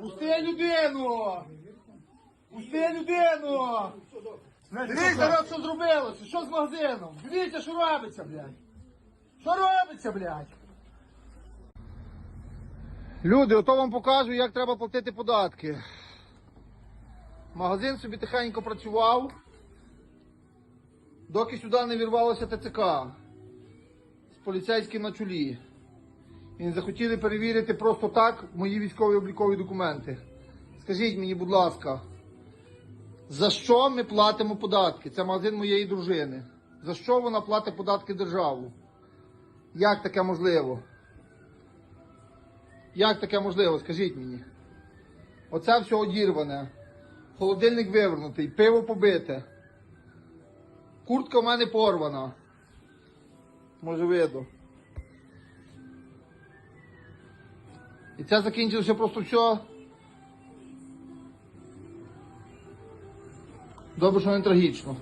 Пусти людину! Пусти людину! Дивіться, зараз що зробилося? Що з магазином? Дивіться, що робиться, блядь! Що робиться, блядь? Люди, ото вам покажу, як треба платити податки. Магазин собі тихенько працював, доки сюди не вірвалося ТЦК з поліцейським на чолі. І захотіли перевірити просто так мої військові облікові документи. Скажіть мені, будь ласка, за що ми платимо податки? Це магазин моєї дружини. За що вона платить податки державу? Як таке можливо? Як таке можливо? Скажіть мені. Оце все одірване. Холодильник вивернутий, пиво побите. Куртка в мене порвана. Може видно. І це закінчилося просто все. Добре, що не трагічно.